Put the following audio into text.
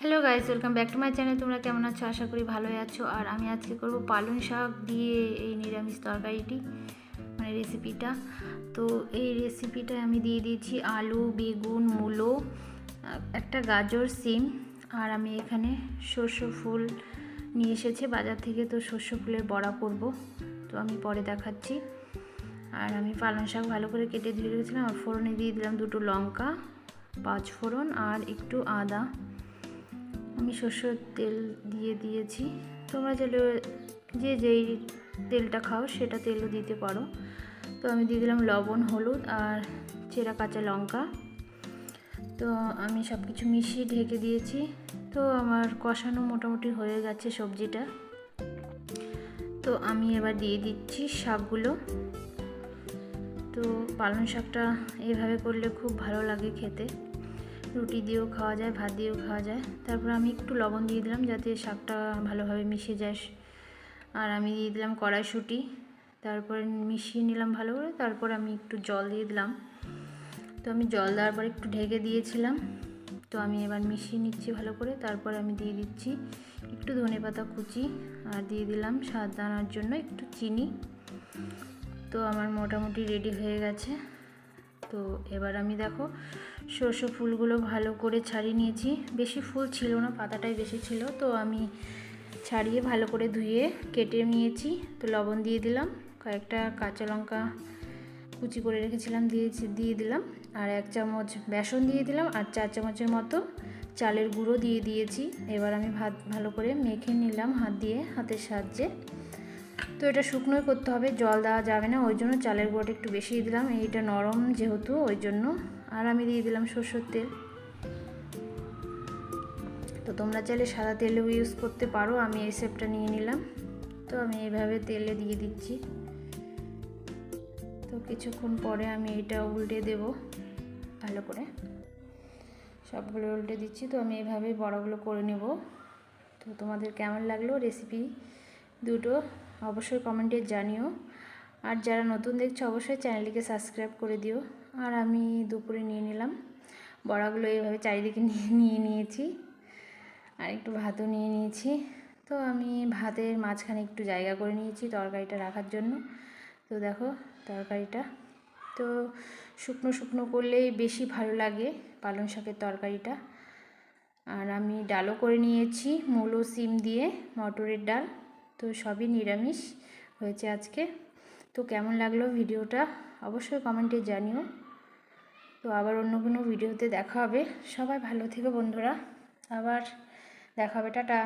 Hello guys welcome back to my channel তোমরা কেমন আছো? আশা করি ভালোই আছো। আর আমি আজকে করব পালং শাক দিয়ে এই নিরামিষ তরকারিটি মানে রেসিপিটা তো এই রেসিপিটা আমি দিয়ে দিয়েছি আলু, বেগুন, মূলো, একটা গাজর, সিম। আর আমি এখানে শস্য ফুল নিয়ে এসেছি। বাজার থেকে তো শস্য ফুলের বড়া করব, তো আমি পরে দেখাচ্ছি। আর আমি পালং শাক ভালো করে কেটে ধুয়ে রেখেছিলাম। আর ফোড়নে দিয়ে দিলাম দুটো লঙ্কা, পাঁচ ফোড়ন আর একটু আদা। আমি সর্ষের তেল দিয়ে দিয়েছি। তোমরা চাইলে যে যেই তেলটা খাও সেটা তেলও দিতে পারো। তো আমি দিয়ে দিলাম লবণ, হলুদ আর চেরা কাঁচা লঙ্কা। তো আমি সব কিছু মিশিয়ে ঢেকে দিয়েছি। তো আমার কষানো মোটামুটি হয়ে গেছে সবজিটা। তো আমি এবার দিয়ে দিচ্ছি শাকগুলো। তো পালং শাকটা এইভাবে করলে খুব ভালো লাগে খেতে। রুটি দিয়েও খাওয়া যায়, ভাত দিয়েও খাওয়া যায়। তারপর আমি একটু লবণ দিয়ে দিলাম যাতে শাকটা ভালোভাবে মিশে যায়। আর আমি দিয়ে দিলাম কড়াইশুঁটি। তারপরে মিশিয়ে নিলাম ভালো করে। তারপর আমি একটু জল দিয়ে দিলাম। তো আমি জল দেওয়ার পর একটু ঢেকে দিয়েছিলাম। তো আমি এবার মিশিয়ে নিচ্ছি ভালো করে। তারপর আমি দিয়ে দিচ্ছি একটু ধনে পাতা কুচি আর দিয়ে দিলাম স্বাদ দানার জন্য একটু চিনি। তো আমার মোটামুটি রেডি হয়ে গেছে। তো এবার আমি দেখো সর্ষে ফুলগুলো ভালো করে ছাড়িয়ে নিয়েছি। বেশি ফুল ছিল না, পাতাটাই বেশি ছিল। তো আমি ছাড়িয়ে ভালো করে ধুয়ে কেটে নিয়েছি। তো লবণ দিয়ে দিলাম, কয়েকটা কাঁচা লঙ্কা কুচি করে রেখেছিলাম দিয়েছি, দিয়ে দিলাম। আর এক চামচ বেসন দিয়ে দিলাম, আর চার চামচের মতো চালের গুঁড়ো দিয়ে দিয়েছি। এবার আমি ভাত ভালো করে মেখে নিলাম হাত দিয়ে, হাতের সাহায্যে। তো এটা শুকনোই করতে হবে, জল দেওয়া যাবে না, ওই জন্য চালের গুঁড়োটা একটু বেশি দিলাম, এইটা নরম যেহেতু, ওই জন্য। আর আমি দিয়ে দিলাম সর্ষের তেল। তো তোমরা চাইলে সাদা তেলও ইউজ করতে পারো, আমি এই সেপটা নিয়ে নিলাম। তো আমি এইভাবে তেলে দিয়ে দিচ্ছি। তো কিছুক্ষণ পরে আমি এটা উল্টে দেব, ভালো করে। সবগুলো উল্টে দিচ্ছি, তো আমি এইভাবেই বড়াগুলো করে নেব। তো তোমাদের কেমন লাগল রেসিপি দুটো? অবশ্যই কমেন্টে জানিও। আর যারা নতুন দেখছ, অবশ্যই চ্যানেলটিকে সাবস্ক্রাইব করে দিও। আর আমি দুপুরে নিয়ে নিলাম। বড়াগুলো এইভাবে চারিদিকে নিয়ে নিয়ে নিয়েছি। আর একটু ভাতও নিয়ে নিয়েছি। তো আমি ভাতের মাঝখানে একটু জায়গা করে নিয়েছি তরকারিটা রাখার জন্য। তো দেখো তরকারিটা। তো শুকনো শুকনো করলেই বেশি ভালো লাগে পালং শাকের তরকারিটা। আর আমি ডালও করে নিয়েছি, মূলো, সিম দিয়ে, মটরের ডাল। তো সবই নিরামিষ হয়েছে আজকে। তো কেমন লাগল ভিডিওটা? অবশ্যই কমেন্টে জানিও। তো আবার অন্য কোনো ভিডিওতে দেখা হবে। সবাই ভালো থেকে বন্ধুরা। আবার দেখা হবে, টাটা।